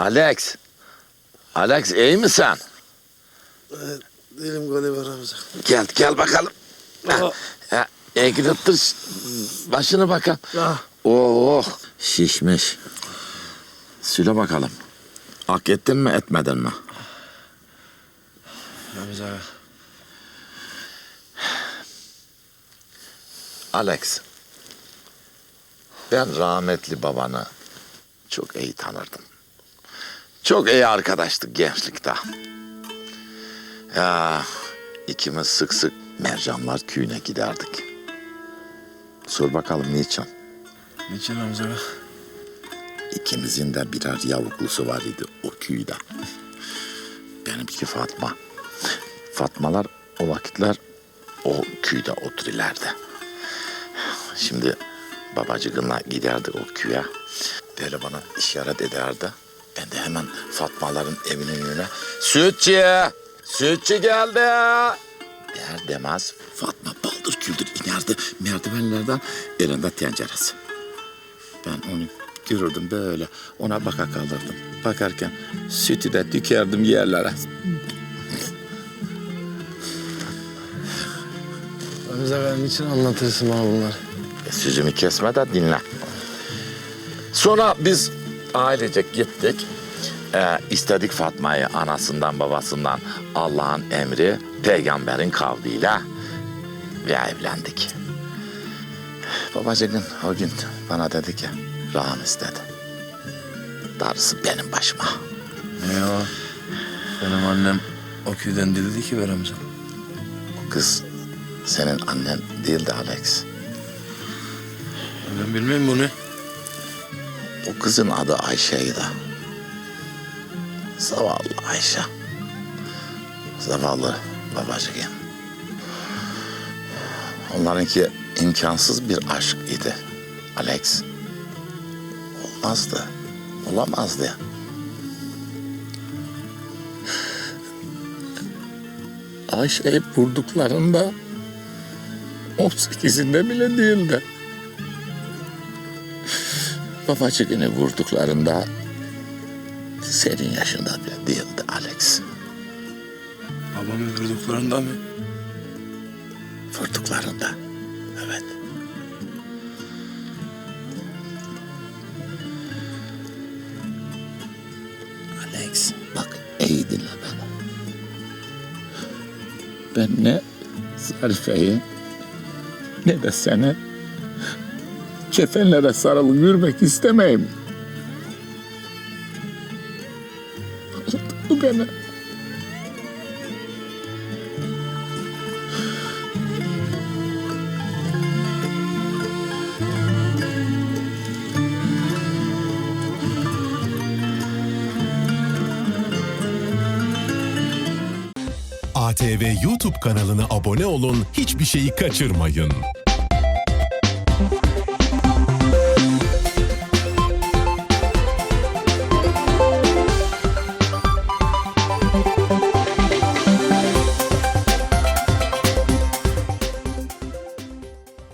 Alex. Alex iyi misin? Değilim galiba Ramza. Gel gel bakalım. Aa. Ha, ş- başını bakalım. Ah. Oh şişmiş. Söyle bakalım. Hak ettin mi etmedin mi? Ramza. Alex. Ben rahmetli babanı çok iyi tanırdım. Çok iyi arkadaştık gençlikte. Ya ikimiz sık sık mercanlar köyüne giderdik. Sor bakalım niçin? Niçin Ramza? İkimizin de birer yavuklusu var idi o köyde. Benimki Fatma. Fatmalar o vakitler o köyde oturuyorlardı. Şimdi babacığımla giderdi o köye. Böyle bana işaret ederdi. Ben de hemen Fatmaların evinin önüne sütçü, sütçü geldi. Der demez Fatma baldır küldür inerdi merdivenlerden elinde tenceresi. Ben onu görürdüm böyle ona baka kalırdım. Bakarken sütü de dükerdim yerlere. Ramza niçin anlatırsın bana bunları? E, Sözümü kesme de dinle. Sonra biz ailecek gittik. Ee, istedik Fatma'yı anasından babasından Allah'ın emri peygamberin kavliyle ve evlendik. Babacığım o gün bana dedi ki rahım istedi. Darısı benim başıma. Ne o? Benim annem o köyden değildi ki Ramza. O kız senin annen değildi Alex. Ben bilmem bunu. O kızın adı Ayşe'ydi. Zavallı Ayşe. Zavallı babacığım. Onlarınki imkansız bir aşk idi. Alex. Olmazdı. Olamazdı. Ayşe'yi vurduklarında 18'inde bile değildi. Babacığını vurduklarında senin yaşında bile değildi Alex. Babamı vurduklarında mı? Vurduklarında. Evet. Alex bak iyi dinle beni. Ben ne Zarife'yi ne de seni kefenlere sarılı yürümek istemeyim. Mı beni? ATV YouTube kanalına abone olun, hiçbir şeyi kaçırmayın.